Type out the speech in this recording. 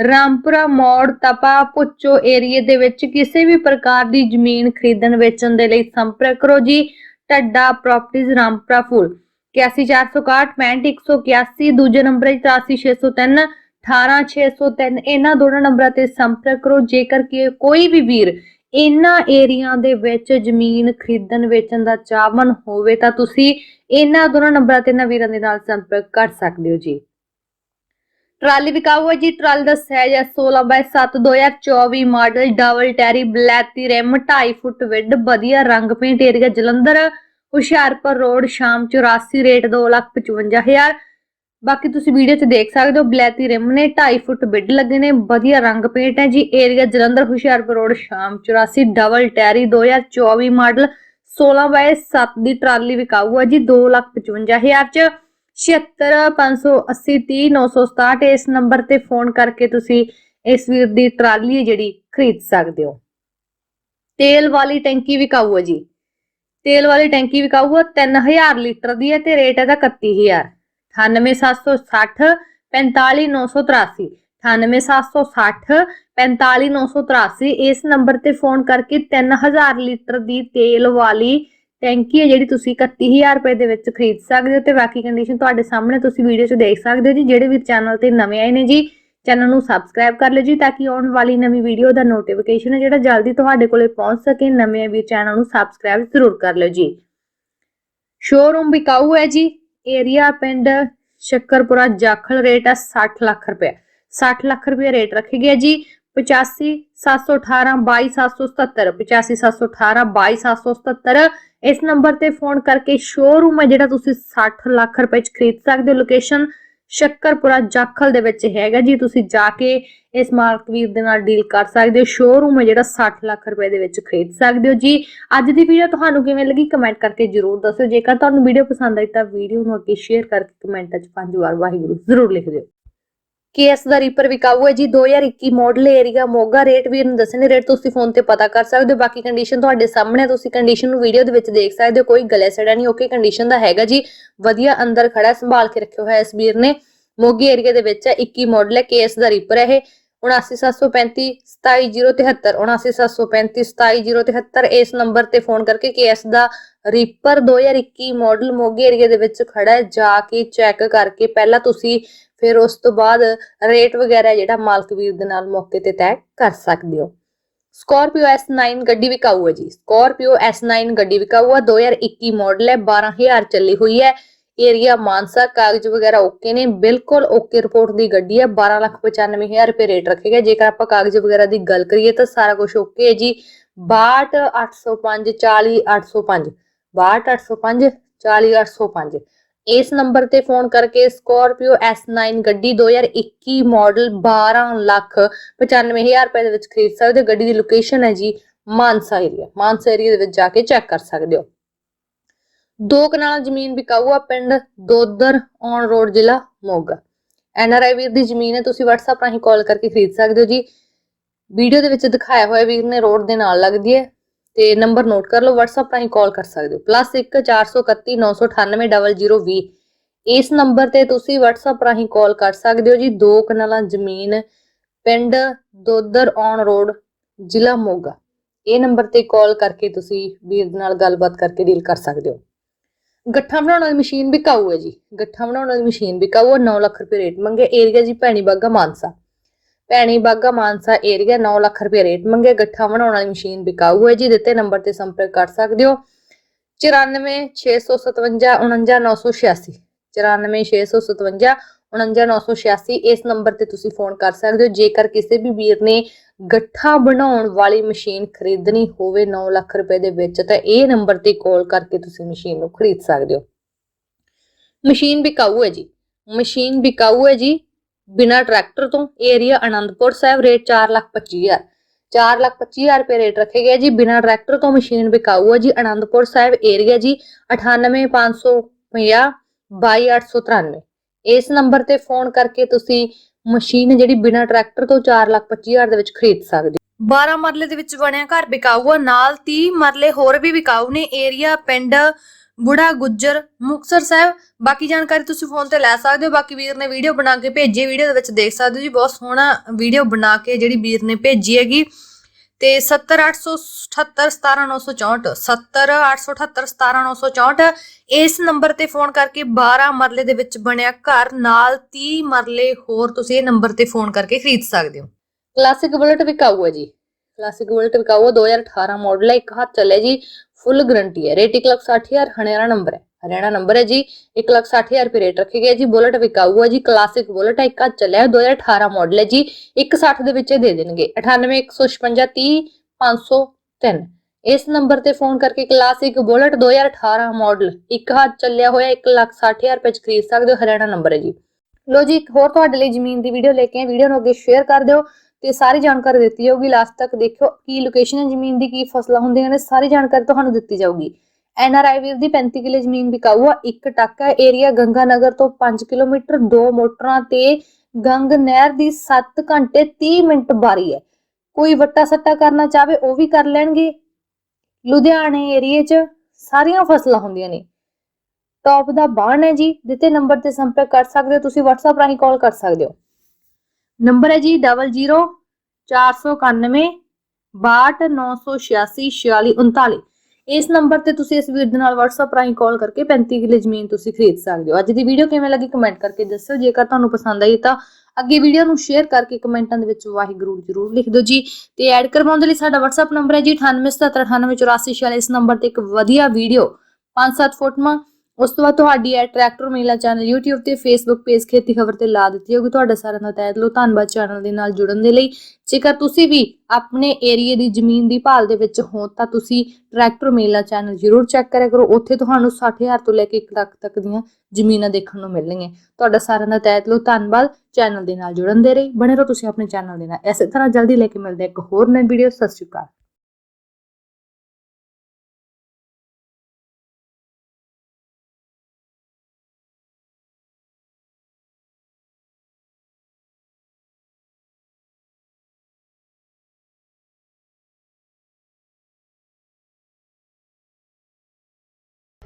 ਰਾਮਪੁਰਾ ਮੋੜ ਤਪਾ ਪੁੱਚੋ ਏਰੀਏ ਦੇ ਵਿੱਚ ਕਿਸੇ ਵੀ ਪ੍ਰਕਾਰ ਦੀ ਜ਼ਮੀਨ ਖਰੀਦਣ ਵੇਚਣ ਦੇ ਲਈ ਸੰਪਰਕ ਕਰੋ ਜੀ। ਟੱਡਾ ਪ੍ਰਾਪਰਟੀਜ਼ ਰਾਮਪੁਰਾ ਫੂਲ। 81461 65181 ਦੂਜੇ ਨੰਬਰ 83603 18603 ਇਹਨਾਂ ਦੋਨਾਂ ਨੰਬਰਾਂ ਤੇ ਸੰਪਰਕ ਕਰੋ। ਜੇਕਰ ਕਿ ਕੋਈ ਵੀ ਵੀਰ ਇਹਨਾਂ ਏਰੀਆ ਦੇ ਵਿੱਚ ਜ਼ਮੀਨ ਖਰੀਦਣ ਵੇਚਣ ਦਾ ਚਾਹਮਨ ਹੋਵੇ ਤਾਂ ਤੁਸੀਂ ਇਹਨਾਂ ਦੋਨਾਂ ਨੰਬਰਾਂ ਤੇ ਇਹਨਾਂ ਵੀਰਾਂ ਦੇ ਨਾਲ ਸੰਪਰਕ ਕਰ ਸਕਦੇ ਹੋ ਜੀ। ਟਰਾਲੀ ਵਿਕਾਊ ਹੈ ਜੀ, ਟਰਾਲੀ ਦਾ ਸਾਈਜ਼ ਹੈ 16 ਬਾਈ 7 2024 ਮਾਡਲ ਡਬਲ ਟੈਰੀ ਬਲੈਤੀ ਰਿਮ 2.5 ਫੁੱਟ ਵਿੱਡ ਵਧੀਆ ਰੰਗ paint area Jalandhar, Hoshiarpur road Sham 84 rate 255000 ਬਾਕੀ ਤੁਸੀਂ ਵੀਡੀਓ 'ਚ ਦੇਖ ਸਕਦੇ ਹੋ ਬਲੈਤੀ ਰਿਮ ਨੇ 2.5 ਫੁੱਟ ਬਿੱਡ ਲੱਗੇ ਨੇ, ਵਧੀਆ ਰੰਗ ਪੇਂਟ ਹੈ ਜੀ area Jalandhar, Hoshiarpur road Sham 84 double tyre 2024 model 16 by 7 ਦੀ ਟਰਾਲੀ ਵਿਕਾਊ ਹੈ ਜੀ 255000 ਚ। 7658030967 ਇਸ ਨੰਬਰ ਤੇ ਫੋਨ ਕਰਕੇ ਤੁਸੀਂ ਇਸ ਵੀਰ ਦੀ ਟਰਾਲੀ ਹੈ ਜਿਹੜੀ ਖਰੀਦ ਸਕਦੇ ਹੋ। ਤੇਲ ਵਾਲੀ ਟੈਂਕੀ ਵਿਕਾਊ ਹੈ ਜੀ। ਤੇਲ ਵਾਲੀ ਟੈਂਕੀ ਵਿਕਾਊ ਹੈ 3000 ਲੀਟਰ ਦੀ ਹੈ ਤੇ ਰੇਟ ਇਹਦਾ 31000 98760 45983 98760 45983 ਇਸ ਨੰਬਰ ਤੇ ਫੋਨ ਕਰਕੇ 3000 ਲੀਟਰ ਦੀ ਤੇਲ ਵਾਲੀ ਟੈਂਕੀ ਹੈ ਜਿਹੜੀ ਤੁਸੀਂ 31000 ਰੁਪਏ ਦੇ ਵਿੱਚ ਖਰੀਦ ਸਕਦੇ ਹੋ ਤੇ ਬਾਕੀ ਕੰਡੀਸ਼ਨ ਤੁਹਾਡੇ ਸਾਹਮਣੇ ਤੁਸੀਂ ਵੀਡੀਓ 'ਚ ਦੇਖ ਸਕਦੇ ਹੋ ਜੀ, ਜਿਹੜੇ ਵੀ ਚੈਨਲ ਤੇ ਨਵੇਂ ਆਏ ਨੇ ਜੀ ਚੈਨਲ ਨੂੰ ਸਬਸਕ੍ਰਾਈਬ ਕਰ ਲਿਓ ਜੀ ਤਾਂ ਕਿ ਆਉਣ ਵਾਲੀ ਨਵੀਂ ਵੀਡੀਓ ਦਾ ਨੋਟੀਫਿਕੇਸ਼ਨ ਹੈ ਜਿਹੜਾ ਜਲਦੀ ਤੁਹਾਡੇ ਕੋਲੇ ਪਹੁੰਚ ਸਕੇ, ਨਵੇਂ ਵੀ ਚੈਨਲ ਨੂੰ ਸਬਸਕ੍ਰਾਈਬ ਜ਼ਰੂਰ ਕਰ ਲਿਓ ਜੀ। ਸ਼ੋਰੂਮ ਵਿਕਾਊ ਹੈ ਜੀ ਏਰੀਆ ਪਿੰਡ ਸ਼ੱਕਰਪੁਰਾ ਜਾਖਲ ਰੇਟ ਹੈ 60 ਲੱਖ ਰੁਪਏ। 60 ਲੱਖ ਰੁਪਏ ਰੇਟ ਰੱਖੇ ਗਿਆ ਜੀ 85 718 22777 85 718 22777 ਇਸ ਨੰਬਰ ਤੇ ਫੋਨ ਕਰਕੇ ਸ਼ੋਰੂਮ ਹੈ ਜਿਹੜਾ ਤੁਸੀਂ 60 ਲੱਖ ਰੁਪਏ ਚ ਖਰੀਦ ਸਕਦੇ ਹੋ। ਲੋਕੇਸ਼ਨ ਸ਼ੱਕਰਪੁਰਾ ਜਾਖਲ ਦੇ ਵਿੱਚ ਹੈਗਾ ਜੀ। ਤੁਸੀਂ ਜਾ ਕੇ ਇਸ ਮਾਲਕਵੀਰ ਦੇ ਨਾਲ ਡੀਲ ਕਰ ਸਕਦੇ ਹੋ। ਸ਼ੋਰੂਮ ਹੈ ਜਿਹੜਾ 60 ਲੱਖ ਰੁਪਏ ਦੇ ਵਿੱਚ ਖਰੀਦ ਸਕਦੇ ਹੋ ਜੀ। ਅੱਜ ਦੀ ਵੀਡੀਓ ਤੁਹਾਨੂੰ ਕਿਵੇਂ ਲੱਗੀ ਕਮੈਂਟ ਕਰਕੇ ਜਰੂਰ ਦੱਸਿਓ। ਜੇਕਰ ਤੁਹਾਨੂੰ ਵੀਡੀਓ ਪਸੰਦ ਆਈ ਤਾਂ ਵੀਡੀਓ ਨੂੰ ਅੱਗੇ ਸ਼ੇਅਰ ਕਰਕੇ ਕਮੈਂਟਾਂ 'ਚ ਪੰਜ ਵਾਰ ਵਾਹਿਗੁਰੂ ਜ਼ਰੂਰ ਲਿਖ ਦਿਓ। ਕੇਐਸ ਦਾ ਰੀਪਰ ਵਿਕਾਊ ਹੈ ਜੀ। 2021 ਮਾਡਲ ਏਰੀਆ ਮੋਗਾ ਰੇਟ ਵੀਰ ਨੂੰ ਦੱਸਣੇ ਰੇਟ ਤੁਸੀਂ ਫੋਨ ਤੇ ਪਤਾ ਕਰ ਸਕਦੇ ਹੋ। ਬਾਕੀ ਕੰਡੀਸ਼ਨ ਤੁਹਾਡੇ ਸਾਹਮਣੇ ਤੁਸੀਂ ਕੰਡੀਸ਼ਨ ਨੂੰ ਵੀਡੀਓ ਦੇ ਵਿੱਚ ਦੇਖ ਸਕਦੇ ਹੋ। ਕੋਈ ਗਲੇ ਸੜਾ ਨਹੀਂ ਓਕੇ ਕੰਡੀਸ਼ਨ ਦਾ ਹੈਗਾ ਜੀ। ਵਧੀਆ ਅੰਦਰ ਖੜਾ, ਸੰਭਾਲ ਕੇ ਰੱਖਿਆ ਹੋਇਆ ਇਸ ਵੀਰ ਨੇ। ਮੋਗੀ ਏਰੀਆ ਦੇ ਵਿੱਚ ਹੈ 21 ਮਾਡਲ ਹੈ। ਕੇਐਸ ਦਾ ਰੀਪਰ ਹੈ ਇਹ। 79735 27073 79735 27073 ਇਸ ਨੰਬਰ ਤੇ ਫੋਨ ਕਰਕੇ ਕੇਐਸ ਦਾ ਰੀਪਰ 2021 ਮਾਡਲ ਮੋਗੇ ਏਰੀਆ ਦੇ ਵਿੱਚ ਖੜਾ ਹੈ। ਜਾ ਕੇ ਚੈੱਕ ਕਰਕੇ ਪਹਿਲਾਂ ਤੁਸੀਂ ਫਿਰ ਉਸ ਤੋਂ ਬਾਅਦ ਰੇਟ ਵਗੈਰਾ ਜਿਹੜਾ ਮਾਲਕ ਵੀਰ ਦੇ ਨਾਲ ਮੌਕੇ ਤੇ ਤੈਅ ਕਰ ਸਕਦੇ ਹੋ। ਸਕਾਰਪੀਓ S9 ਗੱਡੀ ਵਿਕਾਊ ਹੈ ਜੀ। ਸਕਾਰਪੀਓ S9 ਗੱਡੀ ਵਿਕਾਊ ਹੈ 2021 ਮਾਡਲ ਹੈ। 12000 ਚੱਲੀ ਹੋਈ ਹੈ। ਏਰੀਆ ਮਾਨਸਾ, ਕਾਗਜ਼ ਵਗੈਰਾ ਓਕੇ ਨੇ। ਬਿਲਕੁਲ ਓਕੇ ਰਿਪੋਰਟ ਦੀ ਗੱਡੀ ਹੈ। 1295000 ਰੁਪਏ ਰੇਟ ਰੱਖੇਗਾ। ਜੇਕਰ ਆਪਾਂ ਕਾਗਜ਼ ਵਗੈਰਾ ਦੀ ਗੱਲ ਕਰੀਏ ਤਾਂ ਸਾਰਾ ਕੁਝ ਓਕੇ ਹੈ ਜੀ। 62805 40805 62805 40805 ਇਸ ਨੰਬਰ ਤੇ ਫੋਨ ਕਰਕੇ ਸਕਾਰਪੀਓ S9 ਗੱਡੀ 2021 ਮਾਡਲ 12 ਲੱਖ 95000 ਰੁਪਏ ਦੇ ਵਿੱਚ ਖਰੀਦ ਸਕਦੇ ਹੋ। ਗੱਡੀ ਦੀ ਲੋਕੇਸ਼ਨ ਹੈ ਜੀ ਮਾਨਸਾ ਏਰੀਆ ਮਾਨਸਾ ਏਰੀਆ ਦੇ ਵਿੱਚ ਜਾ ਕੇ ਚੈੱਕ ਕਰ ਸਕਦੇ ਹੋ। ਦੋ ਕਨਾਲ ਜ਼ਮੀਨ ਵਿਕਾਊਆ ਪਿੰਡ ਦੋਦਰ ਔਨ ਰੋਡ ਜ਼ਿਲ੍ਹਾ ਮੋਗਾ। ਐਨਆਰਆਈ ਵੀਰ ਦੀ ਜ਼ਮੀਨ ਹੈ, ਤੁਸੀਂ WhatsApp ਰਾਹੀਂ ਕਾਲ ਕਰਕੇ ਖਰੀਦ ਸਕਦੇ ਹੋ ਜੀ। ਵੀਡੀਓ ਦੇ ਵਿੱਚ ਦਿਖਾਇਆ ਹੋਇਆ ਵੀਰ ਨੇ ਰੋਡ ਦੇ ਨਾਲ ਲੱਗਦੀ ਹੈ। ਤੇ ਨੰਬਰ ਨੋਟ ਕਰ ਲਓ, WhatsApp ਰਾਹੀਂ ਕਾਲ ਕਰ ਸਕਦੇ ਹੋ। +14319980020 ਇਸ ਨੰਬਰ ਤੇ ਤੁਸੀਂ WhatsApp ਰਾਹੀਂ ਕਾਲ ਕਰ ਸਕਦੇ ਹੋ ਜੀ। ਦੋ ਕਨਾਲਾਂ ਜ਼ਮੀਨ, ਪਿੰਡ ਦੋਦਰ ਔਨ ਰੋਡ, ਜ਼ਿਲ੍ਹਾ ਮੋਗਾ। ਇਹ ਨੰਬਰ ਤੇ ਕਾਲ ਕਰਕੇ ਤੁਸੀਂ ਵੀਰ ਨਾਲ ਗੱਲਬਾਤ ਕਰਕੇ ਡੀਲ ਕਰ ਸਕਦੇ ਹੋ। ਗੱਠਾ ਬਣਾਉਣ ਵਾਲੀ ਮਸ਼ੀਨ ਵਿਕਾਊ ਹੈ ਜੀ। ਗੱਠਾ ਬਣਾਉਣ ਵਾਲੀ ਮਸ਼ੀਨ ਵਿਕਾਊ ਹੈ 9 ਲੱਖ ਰੁਪਏ ਰੇਟ ਮੰਗੇ। ਏਰੀਆ ਜੀ ਭੈਣੀ ਬਾਗਾ ਮਾਨਸਾ। ਭੈਣੀ ਬਾਗਾ ਮਾਨਸਾ ਏਰੀਆ 9 ਲੱਖ ਰੁਪਏ ਰੇਟ ਮੰਗੇ, ਗੱਠਾ ਬਣਾਉਣ ਵਾਲੀ ਮਸ਼ੀਨ ਵਿਕਾਊ ਹੈ ਜੀ ਦਿੱਤੇ ਨੰਬਰ ਤੇ ਸੰਪਰਕ ਕਰ ਸਕਦੇ ਹੋ। 946557 49986 94657 49986 ਇਸ ਨੰਬਰ ਤੇ ਤੁਸੀਂ ਫੋਨ ਕਰ ਸਕਦੇ ਹੋ। ਜੇਕਰ ਕਿਸੇ ਵੀ ਵੀਰ ਨੇ ਗੱਠਾ ਬਣਾਉਣ ਵਾਲੀ ਮਸ਼ੀਨ ਖਰੀਦਣੀ ਹੋਵੇ 9 ਲੱਖ ਰੁਪਏ ਦੇ ਵਿੱਚ, ਤਾਂ ਇਹ ਨੰਬਰ ਤੇ ਕਾਲ ਕਰਕੇ ਤੁਸੀਂ ਮਸ਼ੀਨ ਨੂੰ ਖਰੀਦ ਸਕਦੇ ਹੋ। ਮਸ਼ੀਨ ਵਿਕਾਊ ਹੈ ਜੀ, ਮਸ਼ੀਨ ਬਿਕਾਊ ਹੈ ਜੀ ਬਿਨਾ ਟਰੈਕਟਰ ਤੋਂ ਏਰੀਆ ਆਨੰਦਪੁਰ ਸਾਹਿਬ ਰੇਟ 4 ਲੱਖ 25000 425000 ਰੁਪਏ ਰੇਟ ਰੱਖੇ ਗਏ ਜੀ, ਬਿਨਾਂ ਟਰੈਕਟਰ ਤੋਂ ਮਸ਼ੀਨ ਵਿਕਾਊ ਹੈ ਜੀ। ਆਨੰਦਪੁਰ ਸਾਹਿਬ ਏਰੀਆ ਜੀ 98550 22893 ਇਸ ਨੰਬਰ ਤੇ ਫੋਨ ਕਰਕੇ ਤੁਸੀਂ ਮਸ਼ੀਨ ਜਿਹੜੀ ਬਿਨਾਂ ਟਰੈਕਟਰ ਤੋਂ 425000 ਦੇ ਵਿੱਚ ਖਰੀਦ ਸਕਦੇ ਹੋ। 12 ਮਰਲੇ ਦੇ ਵਿੱਚ ਬਣਿਆ ਘਰ ਵਿਕਾਊ ਆ, ਨਾਲ 30 ਮਰਲੇ ਹੋਰ ਵੀ ਵਿਕਾਊ ਨੇ। ਏਰੀਆ ਪਿੰਡ ਬੁੜਾ, ਗੁੱਜਰ ਮੁਕਸਰ ਸਾਹਿਬ। ਬਾਕੀ ਜਾਣਕਾਰੀ ਤੁਸੀਂ ਫੋਨ ਤੇ ਲੈ ਸਕਦੇ ਹੋ। ਬਾਕੀ ਵੀਰ ਨੇ ਵੀਡੀਓ ਬਣਾ ਕੇ ਭੇਜੀ ਵੀਡੀਓ ਦੇ ਵਿੱਚ ਦੇਖ ਸਕਦੇ ਹੋ ਜੀ, ਬਹੁਤ ਸੋਹਣਾ ਵੀਡੀਓ ਬਣਾ ਕੇ ਜਿਹੜੀ ਵੀਰ ਨੇ ਭੇਜੀ ਹੈਗੀ। ਤੇ 70878 17964 70878 ਇਸ ਨੰਬਰ ਤੇ ਫੋਨ ਕਰਕੇ 12 ਮਰਲੇ ਦੇ ਵਿੱਚ ਬਣਿਆ ਘਰ, ਨਾਲ 30 ਮਰਲੇ ਹੋਰ ਤੁਸੀਂ ਇਹ ਨੰਬਰ ਤੇ ਫੋਨ ਕਰਕੇ ਖਰੀਦ ਸਕਦੇ ਹੋ। ਕਲਾਸਿਕ ਬੁਲਟ ਵਿਕਾਊ ਹੈ ਜੀ। ਕਲਾਸਿਕ ਬੁਲਟ ਵਿਕਾਊ ਹੈ। 2018 ਮਾਡਲ ਹੈ। ਇੱਕ ਹੱਥ ਚੱਲੇ ਜੀ। ਫੁੱਲ ਗਾਰੰਟੀ ਹੈ। ਰੇਟ 160000 ਹਰਿਆਣਾ ਨੰਬਰ ਹੈ। ਹਰਿਆਣਾ ਨੰਬਰ ਹੈ ਜੀ 160000 ਰੁਪਏ ਰੇਟ ਰੱਖੇ ਗਏ ਜੀ। ਬੁਲਟ ਵਿਕਾਊ ਹੈ ਜੀ ਕਲਾਸਿਕ ਬੁਲਟ ਹੈ। ਇੱਕ ਹੱਥ ਚੱਲਿਆ ਹੈ 2018 ਮਾਡਲ ਹੈ ਜੀ। 160 ਦੇ ਵਿੱਚ ਦੇ ਦੇਣਗੇ। 9815530503 ਇਸ ਨੰਬਰ ਤੇ ਫੋਨ ਕਰਕੇ ਕਲਾਸਿਕ ਬੁਲਟ 2018 ਮਾਡਲ ਇੱਕ ਹੱਥ ਚੱਲਿਆ ਹੋਇਆ 160000 ਰੁਪਏ ਚ ਖਰੀਦ ਸਕਦੇ ਹੋ। ਹਰਿਆਣਾ ਨੰਬਰ ਹੈ ਜੀ। ਲੋ ਜੀ, ਇੱਕ ਹੋਰ ਤੁਹਾਡੇ ਲਈ ਜ਼ਮੀਨ ਦੀ ਵੀਡੀਓ ਲੈ ਕੇ ਆਏ। ਵੀਡੀਓ ਨੂੰ ਅੱਗੇ ਸ਼ੇਅਰ ਕਰ ਦਿਓ। ਤੇ ਸਾਰੀ ਜਾਣਕਾਰੀ ਦਿੱਤੀ ਜਾਊਗੀ। ਲਾਸਟ ਤੱਕ ਦੇਖਿਓ ਕੀ ਲੋਕੇਸ਼ਨ ਹੈ, ਜ਼ਮੀਨ ਦੀ ਕੀ ਫਸਲਾਂ ਹੁੰਦੀਆਂ ਨੇ, ਸਾਰੀ ਜਾਣਕਾਰੀ ਤੁਹਾਨੂੰ ਦਿੱਤੀ ਜਾਊਗੀ। ਐਨਆਰਆਈ ਵੀਰ ਦੀ 35 ਕਿਲੇ ਜ਼ਮੀਨ ਵਿਕਾਊ ਆ ਇੱਕ ਟਾਕਾ ਏਰੀਆ ਗੰਗਾ ਨਗਰ ਤੋਂ 5 ਕਿਲੋਮੀਟਰ, ਦੋ ਮੋਟਰਾਂ ਤੇ ਗੰਗ ਨਹਿਰ ਦੀ 7 ਘੰਟੇ 30 ਮਿੰਟ ਬਾਰੀ ਹੈ। ਕੋਈ ਵੱਟਾ ਸੱਟਾ ਕਰਨਾ ਚਾਹਵੇ ਉਹ ਵੀ ਕਰ ਲੈਣਗੇ। ਲੁਧਿਆਣੇ ਏਰੀਏ 'ਚ ਸਾਰੀਆਂ ਫਸਲਾਂ ਹੁੰਦੀਆਂ ਨੇ। ਟੌਪ ਦਾ ਬਾਣ ਹੈ ਜੀ, ਦਿੱਤੇ ਨੰਬਰ ਤੇ ਸੰਪਰਕ ਕਰ ਸਕਦੇ ਹੋ, ਤੁਸੀਂ WhatsApp ਰਾਹੀਂ ਕਾਲ ਕਰ ਸਕਦੇ ਹੋ। ਨੰਬਰ ਹੈ ਜੀ 00 491 62986 4639 ਇਸ ਨੰਬਰ ਤੇ ਤੁਸੀਂ ਇਸ ਵੀਰ ਦੇ ਨਾਲ WhatsApp ਰਾਹੀਂ ਕਾਲ ਕਰਕੇ 35 ਕਿੱਲੇ ਜ਼ਮੀਨ ਤੁਸੀਂ ਖਰੀਦ ਸਕਦੇ ਹੋ। ਅੱਜ ਦੀ ਵੀਡੀਓ ਕਿਵੇਂ ਲੱਗੀ ਕਮੈਂਟ ਕਰਕੇ ਦੱਸਿਓ। ਜੇਕਰ ਤੁਹਾਨੂੰ ਪਸੰਦ ਆਈ ਤਾਂ ਅੱਗੇ ਵੀਡੀਓ ਨੂੰ ਸ਼ੇਅਰ ਕਰਕੇ ਕਮੈਂਟਾਂ ਦੇ ਵਿੱਚ ਵਾਹਿਗੁਰੂ ਜਰੂਰ ਲਿਖ ਦਿਓ ਜੀ। ਤੇ ਐਡ ਕਰਵਾਉਣ ਦੇ ਲਈ ਸਾਡਾ WhatsApp ਨੰਬਰ ਹੈ ਜੀ 9877988446 ਇਸ ਨੰਬਰ ਤੇ ਇੱਕ ਵਧੀਆ ਵੀਡੀਓ 5-7 ਫੋਟੋਆਂ ਉਸ ਤੋਂ ਬਾਅਦ ਤੁਹਾਡੀ ਇਹ ਟਰੈਕਟਰ ਮੇਲਾ ਚੈਨਲ YouTube ਤੇ Facebook ਪੇਜ ਖੇਤੀ ਖਬਰ ਤੇ ਲਾ ਦਿੱਤੀ ਹੋਗੀ ਤੁਹਾਡਾ ਸਾਰਿਆਂ ਦਾ ਤਹਿ ਦਿਲੋਂ ਧੰਨਵਾਦ ਚੈਨਲ ਦੇ ਨਾਲ ਜੁੜਨ ਦੇ ਲਈ। ਜੇਕਰ ਤੁਸੀਂ ਵੀ ਆਪਣੇ ਏਰੀਏ ਦੀ ਜ਼ਮੀਨ ਦੀ ਭਾਲ ਦੇ ਵਿੱਚ ਹੋ, ਤਾਂ ਤੁਸੀਂ ਟਰੈਕਟਰ ਮੇਲਾ ਚੈਨਲ ਜ਼ਰੂਰ ਚੈੱਕ ਕਰਿਆ ਕਰੋ। ਉੱਥੇ ਤੁਹਾਨੂੰ 60000 ਤੋਂ ਲੈ ਕੇ 1 ਲੱਖ ਤੱਕ ਦੀਆਂ ਜ਼ਮੀਨਾਂ ਦੇਖਣ ਨੂੰ ਮਿਲਣਗੀਆਂ। ਤੁਹਾਡਾ ਸਾਰਿਆਂ ਦਾ ਤਹਿ ਦਿਲੋਂ ਧੰਨਵਾਦ। ਚੈਨਲ ਦੇ ਨਾਲ ਜੁੜਨ ਦੇ ਲਈ ਬਣੇ ਰਹੋ। ਤੁਸੀਂ ਆਪਣੇ ਚੈਨਲ ਦੇ ਨਾਲ ਇਸੇ ਤਰ੍ਹਾਂ ਜਲਦੀ ਲੈ ਕੇ ਮਿਲਦੇ ਇੱਕ ਹੋਰ ਨਵੀਂ ਵੀਡੀਓ ਸਤਿ ਸ਼੍ਰੀ ਅਕਾਲ।